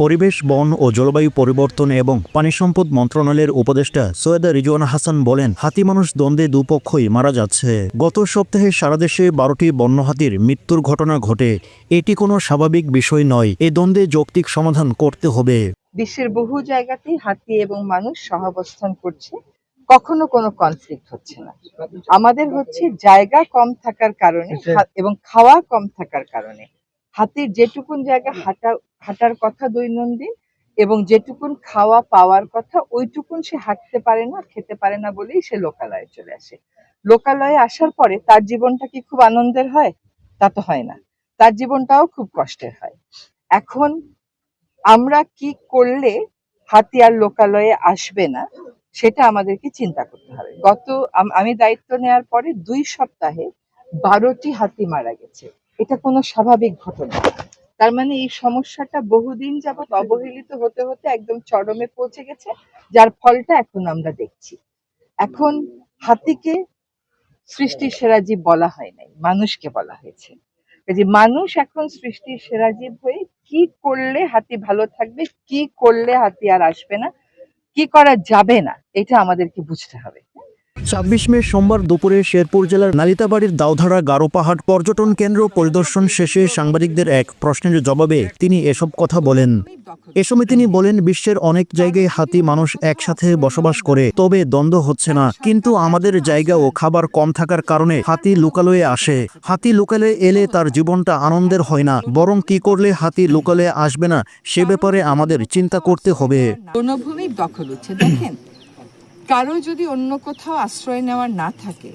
পরিবেশ বন ও জলবায়ু পরিবর্তন এবং পানি সম্পদ মন্ত্রণালয়ের উপদেষ্টা সৈয়দা রিজওয়ানা হাসান বলেন হাতি মানুষ দ্বন্দ্বে দুপক্ষই মারা যাচ্ছে। গত সপ্তাহে সারা দেশে বারোটি বন্য হাতির মৃত্যুর ঘটনা ঘটে। এটি কোনো স্বাভাবিক বিষয় নয়। এ দ্বন্দ্বে যৌক্তিক সমাধান করতে হবে। বিশ্বের বহু জায়গাতেই হাতি এবং মানুষ সহাবস্থান করছে। কখনো কোনো কনফ্লিক্ট হচ্ছে না। আমাদের হচ্ছে জায়গা কম থাকার কারণে এবং খাওয়া কম থাকার কারণে। হাতির যেটুকুন জায়গা হাঁটা, হাঁটার কথা দৈনন্দিন এবং যেটুকুন খাওয়া, পাওয়ার কথা, ওইটুকুন সে হাঁটতে পারে না, খেতে পারে না বলেই সে লোকালয়ে চলে আসে। লোকালয়ে আসার পরে তার জীবনটা কি খুব আনন্দের হয়? তা তো হয় না। তার জীবনটাও খুব কষ্টের হয়। এখন আমরা কি করলে হাতি আর লোকালয়ে আসবে না, সেটা আমাদেরকে চিন্তা করতে হবে। গত আমি দায়িত্ব নেওয়ার পরে দুই সপ্তাহে বারোটি হাতি মারা গেছে। এটা কোনো স্বাভাবিক ঘটনা। তার মানে এই সমস্যাটা বহুদিন যাবত অবহেলিত হতে হতে একদম চরমে পৌঁছে গেছে, যার ফলটা এখন আমরা দেখছি। এখন হাতিকে সৃষ্টির সেরা জীব বলা হয় নাই, মানুষকে বলা হয়েছে। যে মানুষ এখন সৃষ্টির সেরা জীব হয়ে কি করলে হাতি ভালো থাকবে, কি করলে হাতি আর আসবে না, কি করা যাবে না, এটা আমাদেরকে বুঝতে হবে। ছাব্বিশ মে সোমবার দুপুরে শেরপুর জেলার নালিতাবাড়ির দাউধারা গারো পাহাড় পর্যটন কেন্দ্র পরিদর্শন শেষে সাংবাদিকদের এক প্রশ্নের জবাবে তিনি এসব কথা বলেন। এ সময় তিনি বলেন, বিশ্বের অনেক জায়গায় হাতি মানুষ একসাথে বসবাস করে, তবে দ্বন্দ্ব হচ্ছে না। কিন্তু আমাদের জায়গা ও খাবার কম থাকার কারণে হাতি লোকালয়ে আসে। হাতি লোকালয়ে এলে তার জীবনটা আনন্দের হয় না। বরং কি করলে হাতি লোকালয়ে আসবে না, সে ব্যাপারে আমাদের চিন্তা করতে হবে। দখল হচ্ছে। দেখেন কারও যদি অন্য কোথাও আশ্রয় নেওয়ার না থাকে,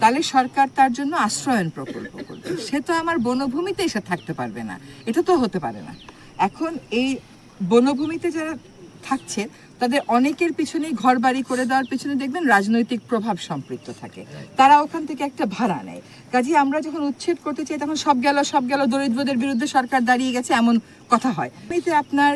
তাহলে সরকার তার জন্য আশ্রয়ন প্রকল্প করবে। সে তো আমার বনভূমিতে এসে থাকতে পারবে না। এটা তো হতে পারে না। এখন এই বনভূমিতে যারা থাকছে, তাদের অনেকের পিছনেই ঘর বাড়ি করে দেওয়ার পিছনে দেখবেন রাজনৈতিক প্রভাব সম্পৃক্ত থাকে। তারা ওখান থেকে একটা ভাড়া নেয়। কাজে আমরা যখন উচ্ছেদ করতে চাই, তখন সব গেল সব গেল, দরিদ্রদের বিরুদ্ধে সরকার দাঁড়িয়ে গেছে, এমন কথা হয়। আপনার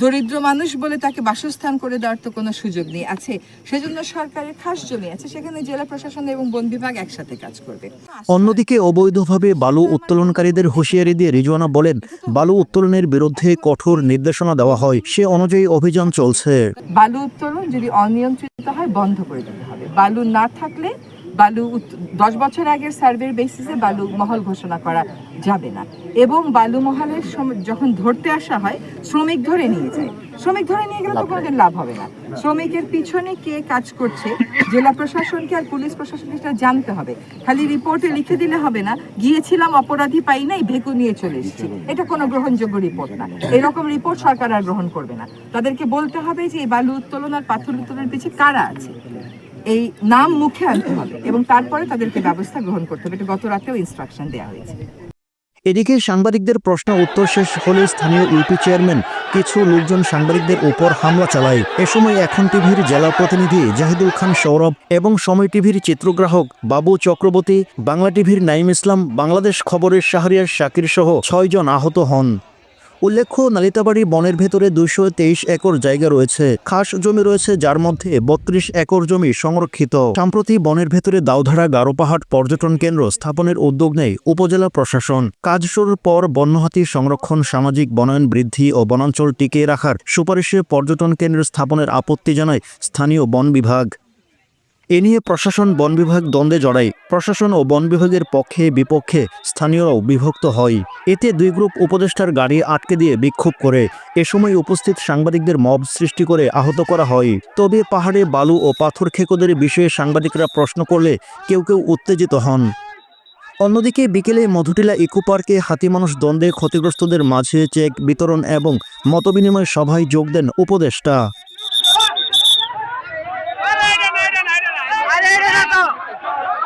দরিদ্র মানুষ বলে তাকে বাসস্থান করে দেওয়ার তো কোনো সুযোগ নেই। আছে সেজন্য সরকারের খাস জমি আছে সেখানে জেলা প্রশাসন এবং বন বিভাগ একসাথে কাজ করবে। অন্যদিকে অবৈধভাবে বালু উত্তোলনকারীদের হুঁশিয়ারি দিয়ে রিজওয়ানা বলেন বালু উত্তোলনের বিরুদ্ধে কঠোর নির্দেশনা দেওয়া হয়। সে অনুযায়ী অভিযান চলছে। বালু উত্তোলন যদি অনিয়ন্ত্রিত হয় বন্ধ করে দিতে হবে। বালু না থাকলে বালু দশ বছর আগের সার্ভের বেসিসে বালু মহল ঘোষণা করা যাবে না। এবং বালু মহলের যখন ধরতে আসা হয় শ্রমিক ধরে নিয়ে যায়। শ্রমিক ধরে নিয়ে গেলে তো কোনোদিন লাভ হবে না। শ্রমিকের পিছনে কে কাজ করছে জেলা প্রশাসনকে আর পুলিশ প্রশাসনকে সেটা জানতে হবে। খালি রিপোর্টে লিখে দিলে হবে না গিয়েছিলাম অপরাধী পাই নাই ভেকু নিয়ে চলে এসেছি। এটা কোনো গ্রহণযোগ্য রিপোর্ট না। এরকম রিপোর্ট সরকার আর গ্রহণ করবে না। তাদেরকে বলতে হবে যে এই বালু উত্তোলন আর পাথর উত্তোলনের পিছিয়ে কারা আছে? এই নাম মুখে আনতে হবে এবং তারপরে তাদেরকে ব্যবস্থা গ্রহণ করতে হবে। এটা গত রাতেও ইনস্ট্রাকশন দেওয়া হয়েছে। এদিকে সাংবাদিকদের প্রশ্ন উত্তর শেষ হলে স্থানীয় ইউপি চেয়ারম্যান কিছু লোকজন সাংবাদিকদের উপর হামলা চালায়। এ সময় এখন টিভির জেলা প্রতিনিধি জাহিদুল খান সৌরভ এবং সময় টিভির চিত্রগ্রাহক বাবু চক্রবর্তী, বাংলা টিভির নাইম ইসলাম, বাংলাদেশ খবরের শাহরিয়ার শাকির সহ ছয়জন আহত হন। উল্লেখ্য, নালিতাবাড়ি বনের ভেতরে দুইশো তেইশ একর জায়গা রয়েছে। খাস জমি রয়েছে, যার মধ্যে বত্রিশ একর জমি সংরক্ষিত। সম্প্রতি বনের ভেতরে দাউধারা গারোপাহাট পর্যটন কেন্দ্র স্থাপনের উদ্যোগ নেয় উপজেলা প্রশাসন। কাজ শুরুর পর বন্যহাতি সংরক্ষণ, সামাজিক বনায়ন বৃদ্ধি ও বনাঞ্চল টিকিয়ে রাখার সুপারিশে পর্যটন কেন্দ্র স্থাপনের আপত্তি জানায় স্থানীয় বন বিভাগ। এ নিয়ে প্রশাসন বন বিভাগ দ্বন্দ্বে জড়ায়। প্রশাসন ও বন বিভাগের পক্ষে বিপক্ষে স্থানীয়রাও বিভক্ত হয়। এতে দুই গ্রুপ উপদেষ্টার গাড়ি আটকে দিয়ে বিক্ষোভ করে। এ সময় উপস্থিত সাংবাদিকদের মব সৃষ্টি করে আহত করা হয়। তবে পাহাড়ে বালু ও পাথর খেকোদের বিষয়ে সাংবাদিকরা প্রশ্ন করলে কেউ কেউ উত্তেজিত হন। অন্যদিকে বিকেলে মধুটিলা ইকো পার্কে হাতি মানুষ দ্বন্দ্বে ক্ষতিগ্রস্তদের মাঝে চেক বিতরণ এবং মতবিনিময় সভায় যোগ দেন উপদেষ্টা। টাকা